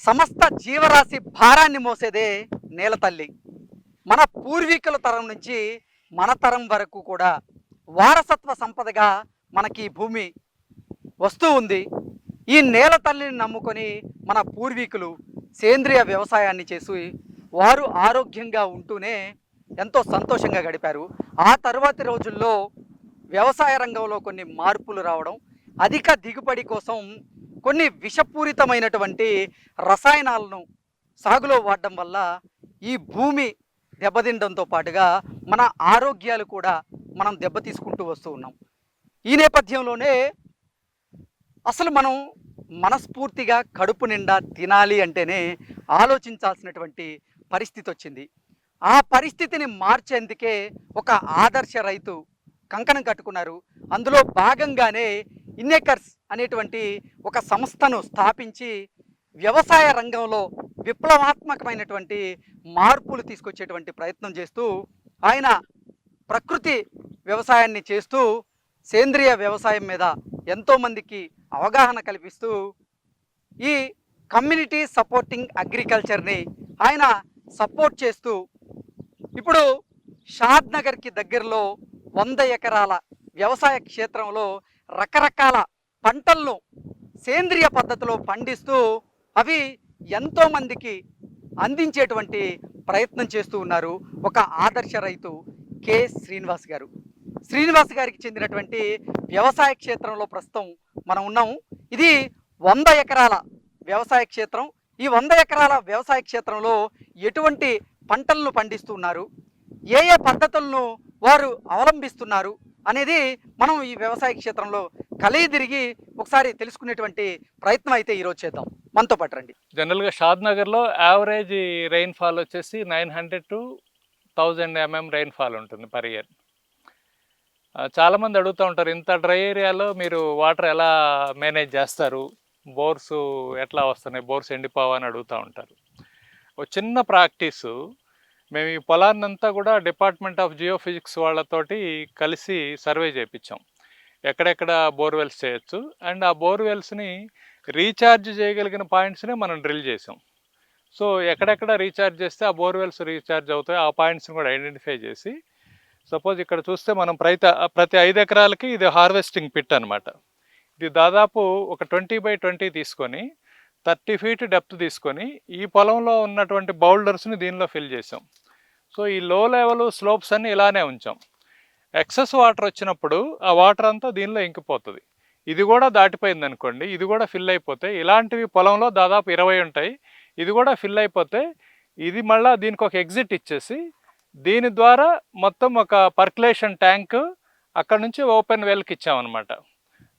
సమస్త జీవరాశి భారాన్ని మోసేదే నేల తల్లి. మన పూర్వీకుల తరం నుంచి మన తరం వరకు కూడా వారసత్వ సంపదగా మనకి ఈ భూమి వస్తూ ఉంది. ఈ నేల తల్లిని నమ్ముకొని మన పూర్వీకులు సేంద్రియ వ్యవసాయాన్ని చేసి వారు ఆరోగ్యంగా ఉంటూనే ఎంతో సంతోషంగా గడిపారు. ఆ తర్వాతి రోజుల్లో వ్యవసాయ రంగంలో కొన్ని మార్పులు రావడం అధిక దిగుబడి కోసం కొన్ని విషపూరితమైనటువంటి రసాయనాలను సాగులో వాడడం వల్ల ఈ భూమి దెబ్బతినడంతో పాటుగా మన ఆరోగ్యాలు కూడా మనం దెబ్బతీసుకుంటూ వస్తూ ఉన్నాం. ఈ నేపథ్యంలోనే అసలు మనం మనస్ఫూర్తిగా కడుపు నిండా తినాలి అంటేనే ఆలోచించాల్సినటువంటి పరిస్థితి వచ్చింది. ఆ పరిస్థితిని మార్చేందుకే ఒక ఆదర్శ రైతు కంకణం కట్టుకున్నారు. అందులో భాగంగానే ఇన్నేకర్స్ అనేటువంటి ఒక సంస్థను స్థాపించి వ్యవసాయ రంగంలో విప్లవాత్మకమైనటువంటి మార్పులు తీసుకొచ్చేటువంటి ప్రయత్నం చేస్తూ ఆయన ప్రకృతి వ్యవసాయాన్ని చేస్తూ సేంద్రియ వ్యవసాయం మీద ఎంతోమందికి అవగాహన కల్పిస్తూ ఈ కమ్యూనిటీ సపోర్టింగ్ అగ్రికల్చర్ని ఆయన సపోర్ట్ చేస్తూ ఇప్పుడు షాద్ నగర్కి దగ్గరలో వంద ఎకరాల వ్యవసాయ క్షేత్రంలో రకరకాల పంటలను సేంద్రియ పద్ధతిలో పండిస్తూ అవి ఎంతోమందికి అందించేటువంటి ప్రయత్నం చేస్తూ ఉన్నారు ఒక ఆదర్శ రైతు కె. శ్రీనివాస్ గారు. శ్రీనివాస్ గారికి చెందినటువంటి వ్యవసాయ క్షేత్రంలో ప్రస్తుతం మనం ఉన్నాము ఇది వంద ఎకరాల వ్యవసాయ క్షేత్రం. ఈ వంద ఎకరాల వ్యవసాయ క్షేత్రంలో ఎటువంటి పంటలను పండిస్తున్నారు ఏ ఏ పద్ధతులను వారు అవలంబిస్తున్నారు? అనేది మనం ఈ వ్యవసాయ క్షేత్రంలో కలయి తిరిగి ఒకసారి తెలుసుకునేటువంటి ప్రయత్నం అయితే ఈరోజు చేద్దాం. మనతో పాటు రండి. జనరల్గా షాద్ నగర్లో యావరేజ్ రెయిన్ ఫాల్ వచ్చేసి nine hundred two thousand MM rainfall ఉంటుంది పర్ ఇయర్. చాలామంది అడుగుతూ ఉంటారు ఇంత డ్రై ఏరియాలో మీరు వాటర్ ఎలా మేనేజ్ చేస్తారు? బోర్స్ ఎట్లా వస్తున్నాయి? బోర్స్ ఎండిపోవా అని అడుగుతూ ఉంటారు. ఒక చిన్న ప్రాక్టీసు మేము ఈ పొలాన్నంతా కూడా డిపార్ట్మెంట్ ఆఫ్ జియోఫిజిక్స్ వాళ్ళతోటి కలిసి సర్వే చేయించాం ఎక్కడెక్కడ బోర్వెల్స్ చేయొచ్చు. అండ్ ఆ బోర్వెల్స్ని రీఛార్జ్ చేయగలిగిన పాయింట్స్ని మనం డ్రిల్ చేసాం. సో ఎక్కడెక్కడ రీఛార్జ్ చేస్తే ఆ బోర్వెల్స్ రీఛార్జ్ అవుతాయి ఆ పాయింట్స్ని కూడా ఐడెంటిఫై చేసి సపోజ్ ఇక్కడ చూస్తే మనం ప్రతి ప్రతి ఐదు ఎకరాలకి ఇది హార్వెస్టింగ్ పిట్ అనమాట ఇది దాదాపు ఒక ట్వంటీ బై ట్వంటీ తీసుకొని థర్టీ ఫీట్ డెప్త్ తీసుకొని ఈ పొలంలో ఉన్నటువంటి బౌల్డర్స్ని దీనిలో ఫిల్ చేసాం. సో ఈ లో లెవెల్ స్లోప్స్ అన్ని ఇలానే ఉంచాం. ఎక్సెస్ వాటర్ వచ్చినప్పుడు ఆ వాటర్ అంతా దీనిలో ఇంకిపోతుంది. ఇది కూడా దాటిపోయింది అనుకోండి ఇది కూడా ఫిల్ అయిపోతే ఇలాంటివి పొలంలో దాదాపు ఇరవై ఉంటాయి. ఇది కూడా ఫిల్ అయిపోతే ఇది మళ్ళీ దీనికి ఒక ఎగ్జిట్ ఇచ్చేసి దీని ద్వారా మొత్తం ఒక పర్కులేషన్ ట్యాంక్ అక్కడ నుంచి ఓపెన్ వెల్కి ఇచ్చామన్నమాట.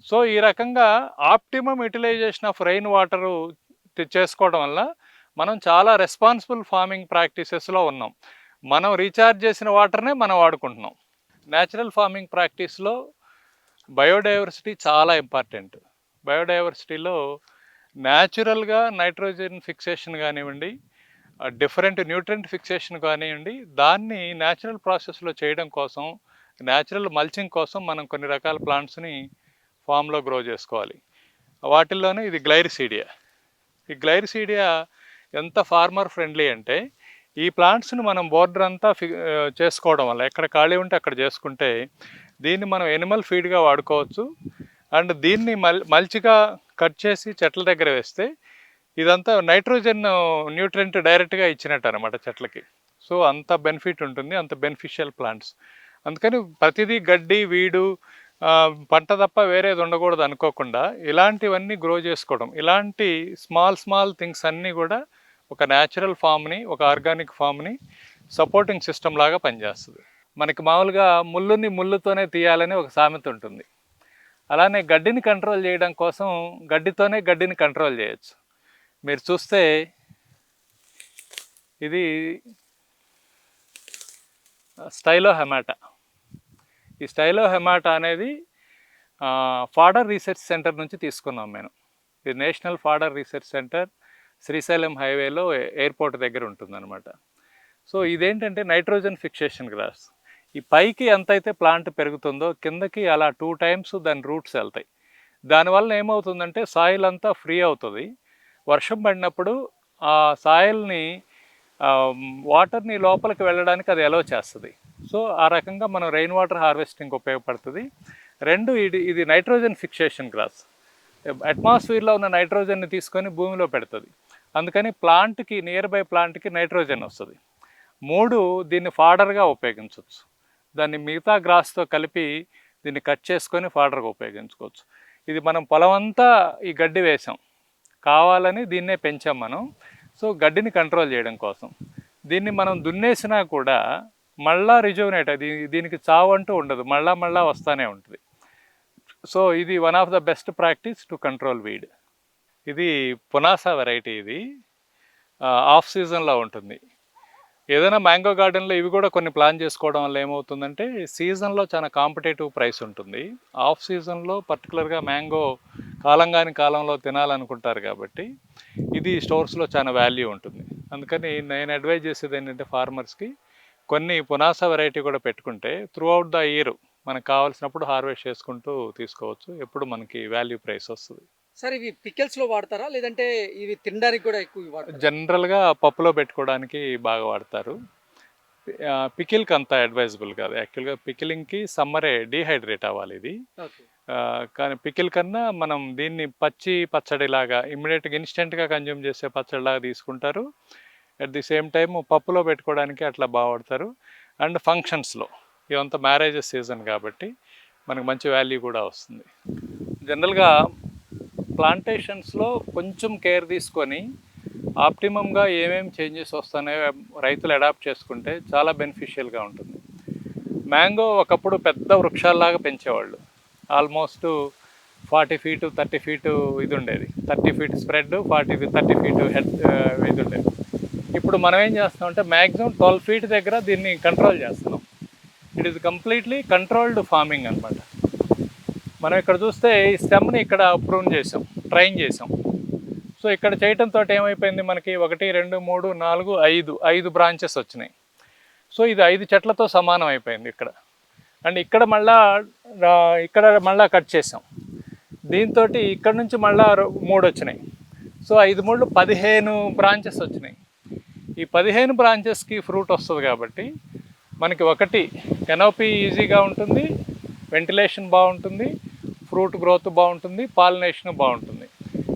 సో ఈ రకంగా optimum utilisation of rain water చేసుకోవడం వల్ల మనం చాలా రెస్పాన్సిబుల్ ఫార్మింగ్ ప్రాక్టీసెస్లో ఉన్నాం. మనం రీఛార్జ్ చేసిన వాటర్నే మనం వాడుకుంటున్నాం. న్యాచురల్ ఫార్మింగ్ ప్రాక్టీస్లో బయోడైవర్సిటీ చాలా ఇంపార్టెంట్. బయోడైవర్సిటీలో న్యాచురల్గా నైట్రోజన్ ఫిక్సేషన్ కానివ్వండి డిఫరెంట్ న్యూట్రెంట్ ఫిక్సేషన్ కానివ్వండి దాన్ని న్యాచురల్ ప్రాసెస్లో చేయడం కోసం న్యాచురల్ మల్చింగ్ కోసం మనం కొన్ని రకాల ప్లాంట్స్ని ఫామ్లో గ్రో చేసుకోవాలి. వాటిల్లోనే ఇది గ్లైరిసీడియా. ఈ గ్లైరిసీడియా ఎంత ఫార్మర్ ఫ్రెండ్లీ అంటే ఈ ప్లాంట్స్ని మనం బోర్డర్ అంతా ఫి చేసుకోవడం వల్ల ఎక్కడ ఖాళీ ఉంటే అక్కడ చేసుకుంటే దీన్ని మనం ఎనిమల్ ఫీడ్గా వాడుకోవచ్చు. అండ్ దీన్ని మల్ మల్చిగా కట్ చేసి చెట్ల దగ్గర వేస్తే ఇదంతా నైట్రోజన్ న్యూట్రెంట్ డైరెక్ట్గా ఇచ్చినట్టు అనమాట చెట్లకి. సో అంత బెనిఫిట్ ఉంటుంది అంత బెనిఫిషియల్ ప్లాంట్స్. అందుకని ప్రతిదీ గడ్డి వీడు పంట తప్ప వేరేది ఉండకూడదు అనుకోకుండా ఇలాంటివన్నీ గ్రో చేసుకోవడం. ఇలాంటి స్మాల్ స్మాల్ థింగ్స్ అన్నీ కూడా ఒక న్యాచురల్ ఫామ్ని ఒక ఆర్గానిక్ ఫామ్ని సపోర్టింగ్ సిస్టమ్ లాగా పనిచేస్తుంది. మనకి మామూలుగా ముళ్ళుని ముళ్ళుతోనే తీయాలని ఒక సామెత ఉంటుంది. అలానే గడ్డిని కంట్రోల్ చేయడం కోసం గడ్డితోనే గడ్డిని కంట్రోల్ చేయొచ్చు. మీరు చూస్తే ఇది స్టైలో హెమాటా. ఈ స్టైలో హెమాటా అనేది ఫాడర్ రీసెర్చ్ సెంటర్ నుంచి తీసుకున్నాం మేము. ఇది national fodder research centre. Srisailam highway airport దగ్గర ఉంటుందన్నమాట. సో ఇదేంటంటే నైట్రోజన్ ఫిక్సేషన్ గ్రాస్. ఈ పైకి ఎంతైతే ప్లాంట్ పెరుగుతుందో కిందకి అలా టూ టైమ్స్ దాని రూట్స్ వెళ్తాయి. దానివల్ల ఏమవుతుందంటే సాయిల్ అంతా ఫ్రీ అవుతుంది. వర్షం పడినప్పుడు ఆ సాయిల్ని వాటర్ని లోపలికి వెళ్ళడానికి అది ఎలో చేస్తుంది. సో ఆ రకంగా మనం రెయిన్ వాటర్ హార్వెస్టింగ్ ఉపయోగపడుతుంది. రెండు ఇది ఇది నైట్రోజన్ ఫిక్సేషన్ గ్రాస్. అట్మాస్ఫియర్లో ఉన్న నైట్రోజన్ని తీసుకొని భూమిలో పెడుతుంది. అందుకని ప్లాంట్కి నియర్ బై ప్లాంట్కి నైట్రోజన్ వస్తుంది. మూడు దీన్ని ఫాడర్గా ఉపయోగించవచ్చు దాన్ని మిగతా గ్రాస్తో కలిపి దీన్ని కట్ చేసుకొని ఫాడర్గా ఉపయోగించుకోవచ్చు. ఇది మనం పొలం అంతా ఈ గడ్డి వేసాం. కావాలని దీన్నే పెంచాం మనం. సో గడ్డిని కంట్రోల్ చేయడం కోసం. దీన్ని మనం దున్నేసినా కూడా మళ్ళా రిజువనేట్ అది దీనికి చావు అంటూ ఉండదు. మళ్ళా మళ్ళా వస్తూనే ఉంటుంది. సో ఇది one of the best practice to control weed ఇది పునాసా వెరైటీ ఇది. ఆఫ్ సీజన్లో ఉంటుంది. ఏదైనా మ్యాంగో గార్డెన్లో ఇవి కూడా కొన్ని ప్లాన్ చేసుకోవడం వల్ల ఏమవుతుందంటే సీజన్లో చాలా కాంపిటేటివ్ ప్రైస్ ఉంటుంది. ఆఫ్ సీజన్లో పర్టికులర్గా మ్యాంగో కాలంగాని కాలంలో తినాలనుకుంటారు కాబట్టి ఇది స్టోర్స్లో చాలా వాల్యూ ఉంటుంది. అందుకని నేను అడ్వైజ్ చేసేది ఏంటంటే ఫార్మర్స్కి కొన్ని పునాస వెరైటీ కూడా పెట్టుకుంటే త్రూ అవుట్ ద ఇయర్ మనకు కావాల్సినప్పుడు హార్వెస్ట్ చేసుకుంటూ తీసుకోవచ్చు. ఎప్పుడు మనకి వాల్యూ ప్రైస్ వస్తుంది. సార్ ఇవి పికిల్స్లో వాడతారా? లేదంటే ఇవి తినడానికి కూడా ఎక్కువ వాడతారు? జనరల్గా పప్పులో పెట్టుకోవడానికి బాగా వాడతారు. పికిల్కి అంత అడ్వైజబుల్ కాదు. యాక్చువల్గా పికిలింగ్కి సమ్మరే డీహైడ్రేట్ అవ్వాలి ఇది. కానీ పికిల్ కన్నా మనం దీన్ని పచ్చి పచ్చడిలాగా ఇమ్మీడియట్గా ఇన్స్టెంట్గా కన్జ్యూమ్ చేసే పచ్చడిలాగా తీసుకుంటారు. అట్ ది సేమ్ టైం పప్పులో పెట్టుకోవడానికి అట్లా బాగా వాడతారు. అండ్ ఫంక్షన్స్లో ఇదంతా మ్యారేజెస్ సీజన్ కాబట్టి మనకు మంచి వాల్యూ కూడా వస్తుంది. జనరల్గా ప్లాంటేషన్స్లో కొంచెం కేర్ తీసుకొని ఆప్టిమమ్గా ఏమేమి చేంజెస్ వస్తాయో రైతులు అడాప్ట్ చేసుకుంటే చాలా బెనిఫిషియల్గా ఉంటుంది. మ్యాంగో ఒకప్పుడు పెద్ద వృక్షాల్లాగా పెంచేవాళ్ళు. Almost forty feet thirty feet ఇది ఉండేది. Thirty feet spread forty thirty feet head ఇది ఉండేది. ఇప్పుడు మనం ఏం చేస్తామంటే మ్యాక్సిమం ట్వెల్వ్ ఫీట్ దగ్గర దీన్ని కంట్రోల్ చేస్తున్నాం. It is completely controlled farming అనమాట మనం ఇక్కడ చూస్తే ఈ స్టెమ్ని ఇక్కడ ప్రూన్ చేసాం ట్రైన్ చేసాం. సో ఇక్కడ చేయటంతో ఏమైపోయింది మనకి? ఒకటి రెండు మూడు నాలుగు ఐదు ఐదు బ్రాంచెస్ వచ్చినాయి. సో ఇది ఐదు చెట్లతో సమానం అయిపోయింది ఇక్కడ. అండ్ ఇక్కడ మళ్ళా ఇక్కడ మళ్ళా కట్ చేసాం. దీంతో ఇక్కడ నుంచి మళ్ళా రో- మూడు వచ్చినాయి. సో ఐదు మూడు పదిహేను బ్రాంచెస్ వచ్చినాయి. ఈ పదిహేను బ్రాంచెస్కి ఫ్రూట్ వస్తుంది కాబట్టి మనకి ఒకటి కెనోపీ ఈజీగా ఉంటుంది. వెంటిలేషన్ బాగుంటుంది. ఫ్రూట్ గ్రోత్ బాగుంటుంది పాలినేషన్ బాగుంటుంది.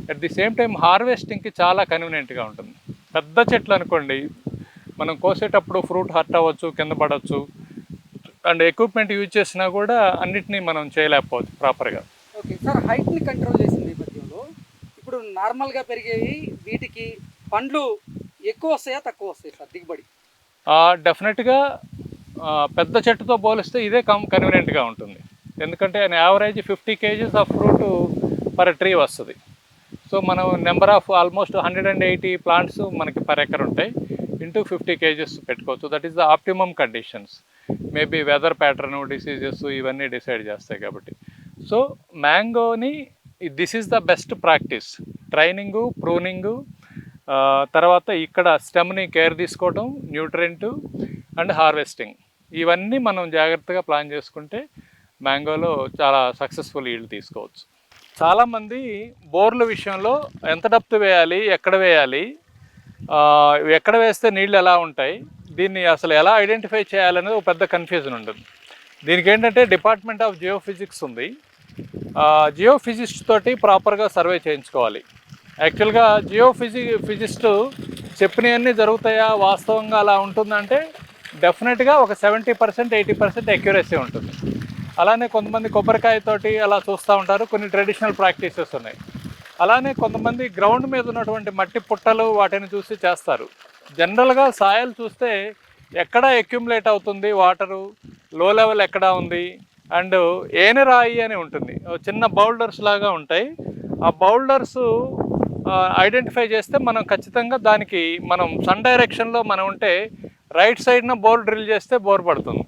అట్ ది సేమ్ టైం హార్వెస్టింగ్కి చాలా కన్వీనియంట్గా ఉంటుంది. పెద్ద చెట్లు అనుకోండి మనం కోసేటప్పుడు ఫ్రూట్ హర్ట్ అవ్వచ్చు కింద పడవచ్చు అండ్ ఎక్విప్మెంట్ యూజ్ చేసినా కూడా అన్నిటినీ మనం చేయలేకపోవచ్చు ప్రాపర్గా ఓకే సార్ హైట్ని కంట్రోల్ చేసిన నేపథ్యంలో ఇప్పుడు నార్మల్గా పెరిగేవి వీటికి పండ్లు ఎక్కువ వస్తాయా తక్కువ వస్తాయి సార్ దిగుబడి? డెఫినెట్గా పెద్ద చెట్టుతో పోలిస్తే ఇదే కం కన్వీనియంట్గా ఉంటుంది. ఎందుకంటే average fifty kgs of fruit per tree వస్తుంది. సో మనం number of almost hundred and eighty plants మనకి పర్ ఎకర్ ఉంటాయి. ఇంటూ ఫిఫ్టీ కేజెస్ పెట్టుకోవచ్చు. That is the optimum conditions maybe weather pattern diseases ఇవన్నీ డిసైడ్ చేస్తాయి కాబట్టి. So మ్యాంగోని this is the best practice training pruning తర్వాత ఇక్కడ స్టెమ్ని కేర్ తీసుకోవడం న్యూట్రెంట్ అండ్ హార్వెస్టింగ్ ఇవన్నీ మనం జాగ్రత్తగా ప్లాన్ చేసుకుంటే మ్యాంగోలో చాలా సక్సెస్ఫుల్ ఈల్డ్ తీసుకోవచ్చు. చాలామంది బోర్ల విషయంలో ఎంత డప్తు వేయాలి ఎక్కడ వేయాలి ఎక్కడ వేస్తే నీళ్ళు ఎలా ఉంటాయి దీన్ని అసలు ఎలా ఐడెంటిఫై చేయాలనేది ఒక పెద్ద కన్ఫ్యూజన్ ఉంటుంది. దీనికి ఏంటంటే డిపార్ట్మెంట్ ఆఫ్ జియోఫిజిక్స్ ఉంది జియోఫిజిస్ట్ తోటి ప్రాపర్గా సర్వే చేయించుకోవాలి. యాక్చువల్గా జియోఫిజి ఫిజిస్ట్ చెప్పినవన్నీ జరుగుతాయా వాస్తవంగా అలా ఉంటుందంటే డెఫినెట్గా ఒక seventy percent eighty percent accuracy ఉంటుంది. అలానే కొంతమంది కొబ్బరికాయతోటి అలా చూస్తూ ఉంటారు. కొన్ని ట్రెడిషనల్ ప్రాక్టీసెస్ ఉన్నాయి. అలానే కొంతమంది గ్రౌండ్ మీద ఉన్నటువంటి మట్టి పుట్టలు వాటిని చూసి చేస్తారు. జనరల్గా సాయలు చూస్తే ఎక్కడ అక్యుములేట్ అవుతుంది వాటరు లో లెవెల్ ఎక్కడ ఉంది? అండ్ ఏని రాయి అని ఉంటుంది. చిన్న బౌల్డర్స్ లాగా ఉంటాయి. ఆ బౌల్డర్స్ ఐడెంటిఫై చేస్తే మనం ఖచ్చితంగా దానికి మనం సన్ డైరెక్షన్లో మనం ఉంటే రైట్ సైడ్న బోర్ డ్రిల్ చేస్తే బోర్ పడుతుంది.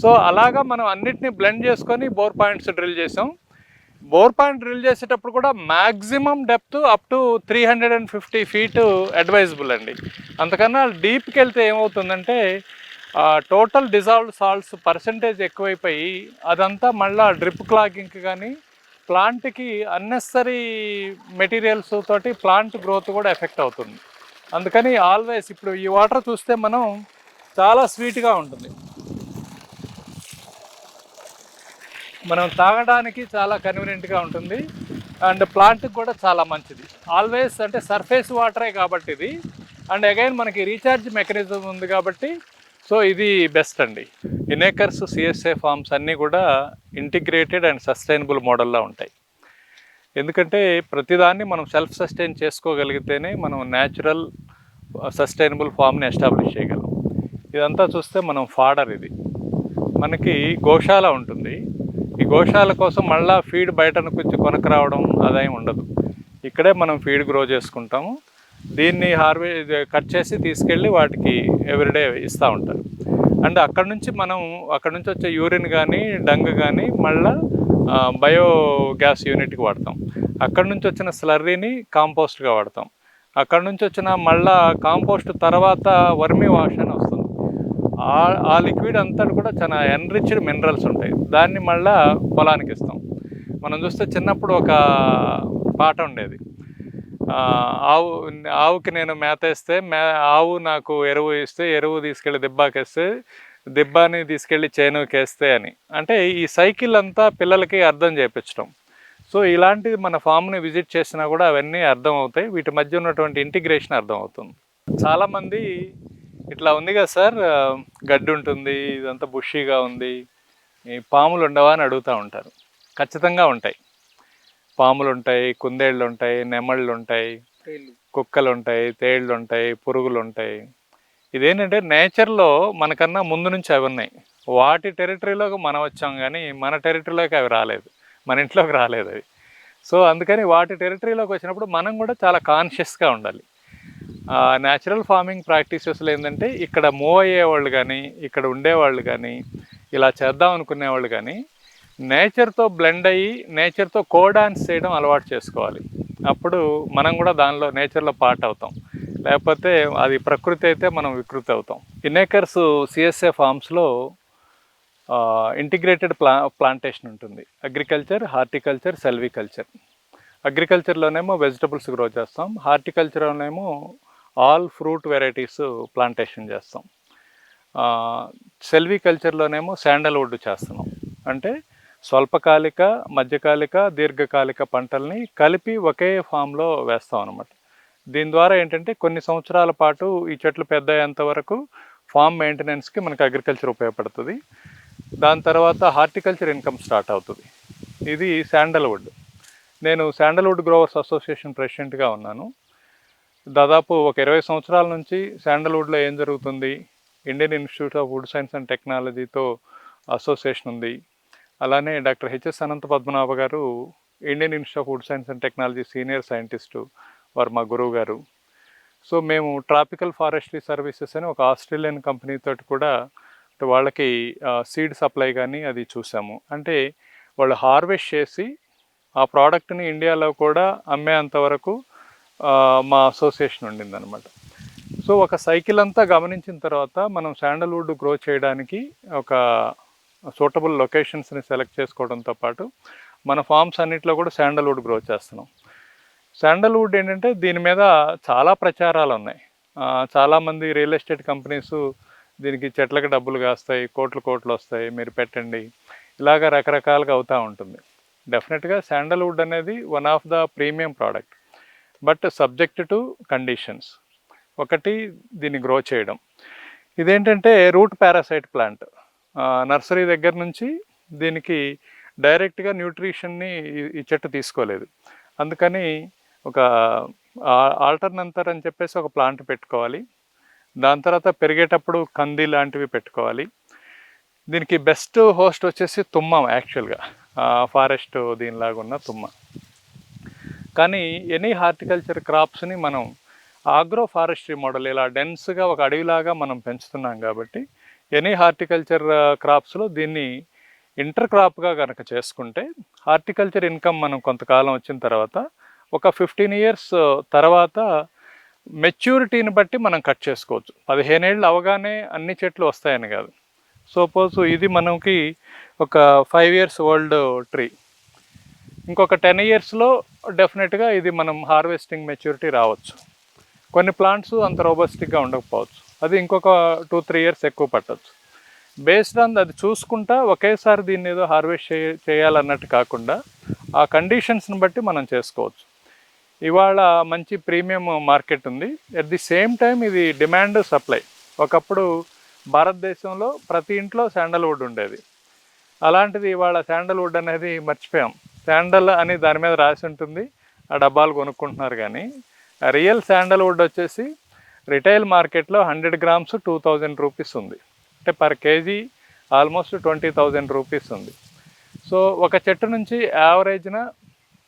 సో అలాగా మనం అన్నిటిని బ్లెండ్ చేసుకొని బోర్ పాయింట్స్ డ్రిల్ చేసాం. బోర్ పాయింట్ డ్రిల్ చేసేటప్పుడు కూడా maximum depth up to three hundred and fifty feet advisable అండి. అంతకన్నా డీప్కి వెళ్తే ఏమవుతుందంటే టోటల్ డిజాల్వ్డ్ సాల్ట్స్ పర్సంటేజ్ ఎక్కువైపోయి అదంతా మళ్ళీ డ్రిప్ క్లాగింగ్కి కానీ ప్లాంట్కి అన్నెసరీ మెటీరియల్స్ తోటి ప్లాంట్ గ్రోత్ కూడా ఎఫెక్ట్ అవుతుంది. అందుకని ఆల్వేస్ ఇప్పుడు ఈ వాటర్ చూస్తే మనం చాలా స్వీట్గా ఉంటుంది. మనం తాగడానికి చాలా కన్వీనియంట్గా ఉంటుంది. అండ్ ప్లాంట్కి కూడా చాలా మంచిది. ఆల్వేస్ అంటే సర్ఫేస్ వాటరే కాబట్టి ఇది. అండ్ అగైన్ మనకి రీఛార్జ్ మెకానిజం ఉంది కాబట్టి సో ఇది బెస్ట్ అండి. ఇనేకర్స్ సిఎస్ఏ ఫార్మ్స్ అన్నీ కూడా ఇంటిగ్రేటెడ్ అండ్ సస్టైనబుల్ మోడల్లో ఉంటాయి. ఎందుకంటే ప్రతిదాన్ని మనం సెల్ఫ్ సస్టైన్ చేసుకోగలిగితేనే మనం న్యాచురల్ సస్టైనబుల్ ఫామ్ని ఎస్టాబ్లిష్ చేయగలం. ఇదంతా చూస్తే మనం ఫాడర్ ఇది. మనకి గోశాల ఉంటుంది. ఈ గోశాల కోసం మళ్ళా ఫీడ్ బయట కొంచెం కొనకు రావడం ఆదాయం ఉండదు. ఇక్కడే మనం ఫీడ్ గ్రో చేసుకుంటాము. దీన్ని హార్వే కట్ చేసి తీసుకెళ్ళి వాటికి ఎవ్రీడే ఇస్తూ ఉంటారు. అండ్ అక్కడ నుంచి మనం అక్కడ నుంచి వచ్చే యూరిన్ కానీ డంగ్ కానీ మళ్ళా బయో గ్యాస్ యూనిట్కి వాడతాం. అక్కడ నుంచి వచ్చిన స్లర్రీని కాంపోస్ట్గా వాడతాం. అక్కడ నుంచి వచ్చిన మళ్ళా కాంపోస్ట్ తర్వాత వర్మి వాష్ అని వస్తుంది. ఆ ఆ లిక్విడ్ అంతా కూడా చాలా ఎన్రిచ్డ్ మినరల్స్ ఉంటాయి. దాన్ని మళ్ళా పొలానికి ఇస్తాం. మనం చూస్తే చిన్నప్పుడు ఒక పాట ఉండేది. ఆవు ఆవుకి నేను మేతేస్తే మే ఆవు నాకు ఎరువు ఇస్తే ఎరువు తీసుకెళ్ళి దిబ్బాకేస్తే దిబ్బాని తీసుకెళ్ళి చేనుకేస్తే అని. అంటే ఈ సైకిల్ అంతా పిల్లలకి అర్థం చేయించడం సో ఇలాంటి మన ఫామ్ని విజిట్ చేసినా కూడా అవన్నీ అర్థం అవుతాయి. వీటి మధ్య ఉన్నటువంటి ఇంటిగ్రేషన్ అర్థం అవుతుంది. చాలామంది ఇట్లా ఉంది కదా సార్ గడ్డి ఉంటుంది ఇదంతా బుషీగా ఉంది. ఈ పాములు ఉండవా అని అడుగుతూ ఉంటారు. ఖచ్చితంగా ఉంటాయి. పాములు ఉంటాయి కుందేళ్ళు ఉంటాయి నెమళ్ళు ఉంటాయి కుక్కలు ఉంటాయి తేళ్ళు ఉంటాయి పురుగులు ఉంటాయి. ఇదేంటంటే నేచర్లో మనకన్నా ముందు నుంచి అవి ఉన్నాయి. వాటి టెరిటరీలోకి మనం వచ్చాం కానీ మన టెరిటరీలోకి అవి రాలేదు. మన ఇంట్లోకి రాలేదు అవి. సో అందుకని వాటి టెరిటరీలోకి వచ్చినప్పుడు మనం కూడా చాలా కాన్షియస్గా ఉండాలి. న్యాచురల్ ఫార్మింగ్ ప్రాక్టీసెస్లో ఏంటంటే ఇక్కడ మూవ్ అయ్యేవాళ్ళు కానీ ఇక్కడ ఉండేవాళ్ళు కానీ ఇలా చేద్దాం అనుకునే వాళ్ళు కానీ నేచర్తో బ్లెండ్ అయ్యి నేచర్తో కో డాన్స్ చేయడం అలవాటు చేసుకోవాలి. అప్పుడు మనం కూడా దానిలో నేచర్లో పార్ట్ అవుతాం. లేకపోతే అది ప్రకృతి అయితే మనం వికృతి అవుతాం. ఇన్నేకర్స్ సిఎస్ఏ ఫార్మ్స్లో ఇంటిగ్రేటెడ్ ప్లా ప్లాంటేషన్ ఉంటుంది. అగ్రికల్చర్ హార్టికల్చర్ సెల్వికల్చర్ అగ్రికల్చర్లోనేమో వెజిటబుల్స్ గ్రో చేస్తాం. హార్టికల్చర్లోనేమో ఆల్ ఫ్రూట్ వెరైటీస్ ప్లాంటేషన్ చేస్తాం. సెల్వికల్చర్లోనేమో శాండల్వుడ్ చేస్తున్నాం. అంటే స్వల్పకాలిక మధ్యకాలిక దీర్ఘకాలిక పంటల్ని కలిపి ఒకే ఫామ్లో వేస్తాం అనమాట దీని ద్వారా ఏంటంటే కొన్ని సంవత్సరాల పాటు ఈ చెట్లు పెద్ద అయ్యేంత వరకు ఫామ్ మెయింటెనెన్స్కి మనకి అగ్రికల్చర్ ఉపయోగపడుతుంది. దాని తర్వాత హార్టికల్చర్ ఇన్కమ్ స్టార్ట్ అవుతుంది. ఇది శాండల్వుడ్. నేను శాండల్వుడ్ గ్రోవర్స్ అసోసియేషన్ ప్రెసిడెంట్గా ఉన్నాను. దాదాపు ఒక ఇరవై సంవత్సరాల నుంచి శాండల్వుడ్లో ఏం జరుగుతుంది? Indian institute of wood science and టెక్నాలజీతో అసోసియేషన్ ఉంది. అలానే doctor HS Anantha Padmanabha garu Indian institute of wood science and technology senior scientist వారు మా గురువు గారు. సో మేము ట్రాపికల్ ఫారెస్ట్రీ సర్వీసెస్ అని ఒక ఆస్ట్రేలియన్ కంపెనీతో కూడా వాళ్ళకి సీడ్ సప్లై కానీ అది చూసాము. అంటే వాళ్ళు హార్వెస్ట్ చేసి ఆ ప్రోడక్ట్ని ఇండియాలో కూడా అమ్మేంత వరకు మా అసోసియేషన్ ఉండిందనమాట సో ఒక సైకిల్ అంతా గమనించిన తర్వాత మనం శాండల్వుడ్ గ్రో చేయడానికి ఒక సూటబుల్ లొకేషన్స్ని సెలెక్ట్ చేసుకోవడంతో పాటు మన ఫార్మ్స్ అన్నింటిలో కూడా శాండల్వుడ్ గ్రో చేస్తున్నాం. శాండల్వుడ్ ఏంటంటే దీని మీద చాలా ప్రచారాలు ఉన్నాయి. చాలామంది రియల్ ఎస్టేట్ కంపెనీస్ దీనికి చెట్లకు డబ్బులు కాస్తాయి కోట్లు కోట్లు వస్తాయి మీరు పెట్టండి ఇలాగ రకరకాలుగా అవుతూ ఉంటుంది. డెఫినెట్గా శాండల్వుడ్ అనేది one of the premium product. But subject to conditions. ఒకటి దీన్ని గ్రో చేయడం. ఇదేంటంటే రూట్ పారాసైట్ ప్లాంట్. నర్సరీ దగ్గర నుంచి దీనికి డైరెక్ట్గా న్యూట్రిషన్ని ఈ- చెట్టు తీసుకోలేదు. అందుకని ఒక ఆల్టర్నంతర్ అని చెప్పేసి ఒక ప్లాంట్ పెట్టుకోవాలి. దాని తర్వాత పెరిగేటప్పుడు కంది లాంటివి పెట్టుకోవాలి. దీనికి బెస్ట్ హోస్ట్ వచ్చేసి తుమ్మం యాక్చువల్గా. ఫారెస్ట్ దీనిలాగా ఉన్న తుమ్మ. కానీ ఎనీ హార్టికల్చర్ క్రాప్స్ని మనం ఆగ్రో ఫారెస్ట్రీ మోడల్ ఇలా డెన్స్గా ఒక అడవిలాగా మనం పెంచుతున్నాం కాబట్టి ఎనీ హార్టికల్చర్ క్రాప్స్లో దీన్ని ఇంటర్ క్రాప్గా కనుక చేసుకుంటే హార్టికల్చర్ ఇన్కమ్ మనం కొంతకాలం వచ్చిన తర్వాత ఒక ఫిఫ్టీన్ ఇయర్స్ తర్వాత మెచ్యూరిటీని బట్టి మనం కట్ చేసుకోవచ్చు. పదిహేనేళ్ళు అవగానే అన్ని చెట్లు వస్తాయని కాదు. సపోజ్ ఇది మనకి ఒక ఫైవ్ ఇయర్స్ ఓల్డ్ ట్రీ. ఇంకొక టెన్ ఇయర్స్లో డెఫినెట్గా ఇది మనం హార్వెస్టింగ్ మెచ్యూరిటీ రావచ్చు. కొన్ని ప్లాంట్స్ అంత రోబస్టిక్గా ఉండకపోవచ్చు. అది ఇంకొక టూ త్రీ ఇయర్స్ ఎక్కువ పట్టవచ్చు బేస్డ్ ఆన్ అది చూసుకుంటా ఒకేసారి దీన్ని ఏదో హార్వెస్ట్ చేయ చేయాలన్నట్టు కాకుండా ఆ కండిషన్స్ని బట్టి మనం చేసుకోవచ్చు. ఇవాళ మంచి ప్రీమియం మార్కెట్ ఉంది. అట్ ది సేమ్ టైం ఇది డిమాండ్ సప్లై ఒకప్పుడు భారతదేశంలో ప్రతి ఇంట్లో శాండల్వుడ్ ఉండేది. అలాంటిది ఇవాళ శాండల్వుడ్ అనేది మర్చిపోయాం. శాండల్ అని దాని మీద రాసి ఉంటుంది. ఆ డబ్బాలు కొనుక్కుంటున్నారు కానీ రియల్ శాండల్వుడ్ వచ్చేసి రిటైల్ మార్కెట్లో hundred grams two thousand rupees ఉంది. అంటే per kg almost twenty thousand rupees ఉంది. సో ఒక చెట్టు నుంచి యావరేజ్న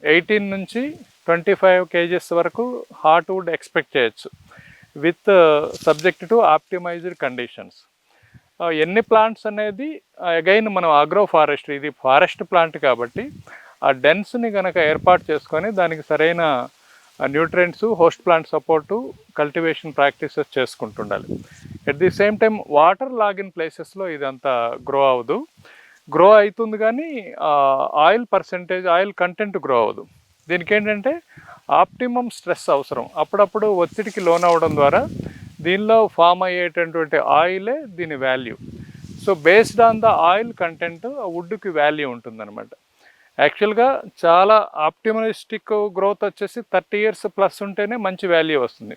ఎయిటీన్ నుంచి ట్వంటీ ఫైవ్ కేజీస్ వరకు హార్ట్ వుడ్ ఎక్స్పెక్ట్ చేయొచ్చు. With subject to optimised conditions. ఎన్ని ప్లాంట్స్ అనేది అగైన్ మనం అగ్రో ఫారెస్ట్ ఇది ఫారెస్ట్ ప్లాంట్ కాబట్టి ఆ డెన్స్ని కనుక ఏర్పాటు చేసుకొని దానికి సరైన nutrients host plant support cultivation practices చేసుకుంటుండాలి. At the same time water logging ప్లేసెస్లో ఇదంతా గ్రో అవ్వదు. గ్రో అవుతుంది కానీ oil percentage oil content grow అవ్వదు. దీనికి ఏంటంటే ఆప్టిమం స్ట్రెస్ అవసరం. అప్పుడప్పుడు ఒత్తిడికి లోన్ అవ్వడం ద్వారా దీనిలో ఫామ్ అయ్యేటటువంటి ఆయిలే దీని value so based on the oil content వుడ్కి వాల్యూ ఉంటుందన్నమాట. యాక్చువల్గా చాలా ఆప్టిమలిస్టిక్ గ్రోత్ వచ్చేసి థర్టీ ఇయర్స్ ప్లస్ ఉంటేనే మంచి వాల్యూ వస్తుంది.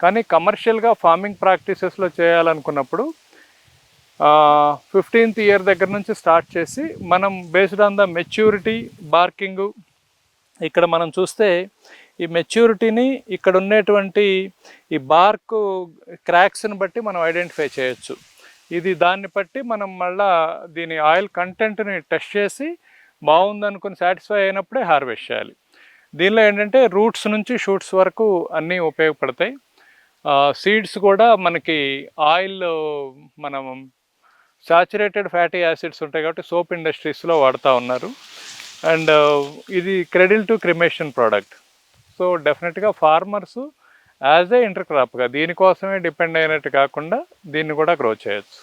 కానీ కమర్షియల్గా ఫార్మింగ్ ప్రాక్టీసెస్లో చేయాలనుకున్నప్పుడు ఫిఫ్టీన్త్ ఇయర్ దగ్గర నుంచి స్టార్ట్ చేసి మనం based on the maturity barking ఇక్కడ మనం చూస్తే ఈ మెచ్యూరిటీని ఇక్కడ ఉన్నటువంటి ఈ బార్క్ క్రాక్స్ని బట్టి మనం ఐడెంటిఫై చేయొచ్చు. ఇది దాన్ని బట్టి మనం మళ్ళా దీని ఆయిల్ కంటెంట్ని టెస్ట్ చేసి బాగుందనుకుని సాటిస్ఫై అయినప్పుడే హార్వెస్ట్ చేయాలి. దీనిలో ఏంటంటే రూట్స్ నుంచి షూట్స్ వరకు అన్నీ ఉపయోగపడతాయి. సీడ్స్ కూడా మనకి ఆయిల్ మనం సాచురేటెడ్ ఫ్యాటీ యాసిడ్స్ ఉంటాయి కాబట్టి సోప్ ఇండస్ట్రీస్లో వాడుతూ ఉన్నారు. అండ్ ఇది cradle to cremation product so డెఫినెట్గా ఫార్మర్స్ యాజ్ ఏ ఇంటర్ క్రాప్గా దీనికోసమే డిపెండ్ అయినట్టు కాకుండా దీన్ని కూడా గ్రో చేయొచ్చు.